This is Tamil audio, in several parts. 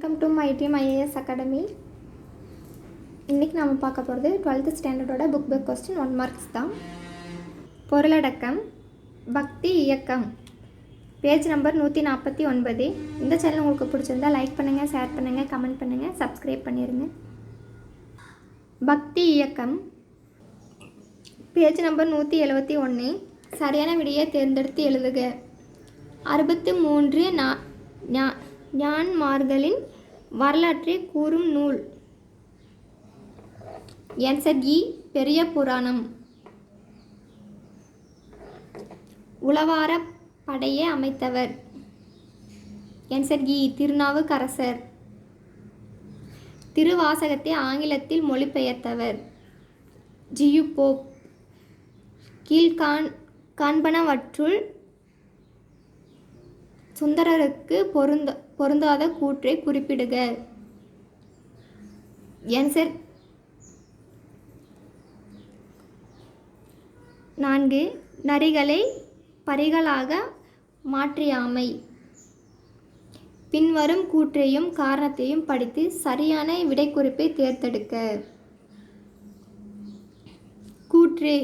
Welcome to my team IAS academy இன்றைக்கி நாம் பார்க்க போகிறது twelfth ஸ்டாண்டர்டோட book back question one marks தான். பொருளடக்கம் பக்தி இயக்கம். பேஜ் நம்பர் நூற்றி நாற்பத்தி ஒன்பது. இந்த சேனல் உங்களுக்கு பிடிச்சிருந்தா லைக் பண்ணுங்கள் ஷேர் பண்ணுங்கள் கமெண்ட் பண்ணுங்கள் சப்ஸ்கிரைப் பண்ணிடுங்க பக்தி இயக்கம். பேஜ் நம்பர் நூற்றி எழுபத்தி ஒன்று சரியான விடையை தேர்ந்தெடுத்து எழுதுக. அறுபத்து மூன்று நா ஞான்மார்களின் வரலாற்றை கூறும் நூல். என்சர்கி பெரிய புராணம். உளவார படையை அமைத்தவர். என்சர்கி திருநாவுக்கரசர். திருவாசகத்தை ஆங்கிலத்தில் மொழிபெயர்த்தவர். G U Pope. கீழ்கான் காண்பனவற்றுள் சுந்தரருக்கு பொருந்த பொருந்தாத கூற்றை குறிப்பிடுக. என்சர் நான்கு. நரிகளை பரிகளாக மாற்றியாமை. பின்வரும் கூற்றையும் காரணத்தையும் படித்து சரியான விடைக்குறிப்பை தேர்ந்தெடுக்க. கூற்று.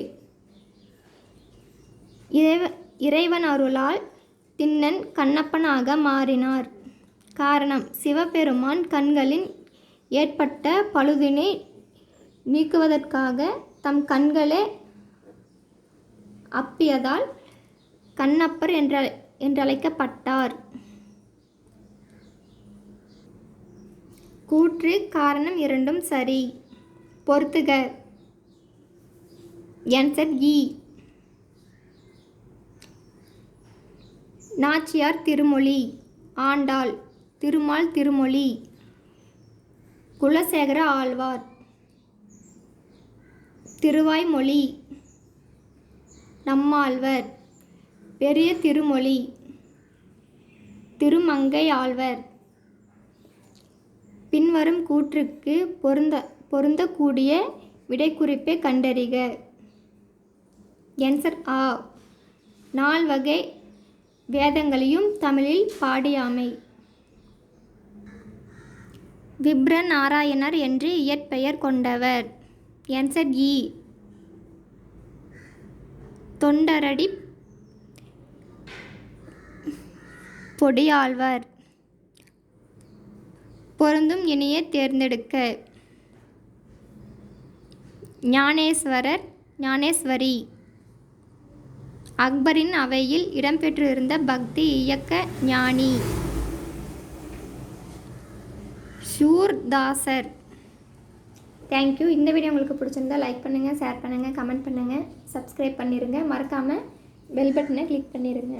இறைவ இறைவன் அருளால் திண்ணன் கண்ணப்பனாக மாறினார். காரணம். சிவபெருமான் கண்களின் ஏற்பட்ட பழுதினை நீக்குவதற்காக தம் கண்களே அப்பியதால் கண்ணப்பர் என்ற என்றழைக்கப்பட்டார். கூற்று காரணம் இரண்டும் சரி. பொறுத்துக. ஆன்சர் இ. நாச்சியார் திருமொழி. ஆண்டாள். திருமால் திருமொழி. குலசேகர ஆழ்வார். திருவாய்மொழி. நம்மாழ்வர். பெரிய திருமொழி. திருமங்கை ஆழ்வர். பின்வரும் கூற்றுக்கு பொருந்த பொருந்தக்கூடிய விடைக்குறிப்பை கண்டறிக. என்சர் ஆ. நால்வகை வேதங்களையும் தமிழில் பாடியாமை. விப்ர நாராயணர் என்று இயற்பெயர் கொண்டவர். ஆன்சர் இ தொண்டரடி பொடியாழ்வார். பொருந்தும் இணையை தேர்ந்தெடுக்க. ஞானேஸ்வரர் ஞானேஸ்வரி. அக்பரின் அவையில் இடம்பெற்றிருந்த பக்தி இயக்க ஞானி. ஷூர்தாசர் தேங்க்யூ இந்த வீடியோ உங்களுக்கு பிடிச்சிருந்தா லைக் பண்ணுங்கள் ஷேர் பண்ணுங்கள் கமெண்ட் பண்ணுங்கள் சப்ஸ்கிரைப் பண்ணிடுங்க மறக்காமல் பெல் பட்டனை கிளிக் பண்ணிடுங்க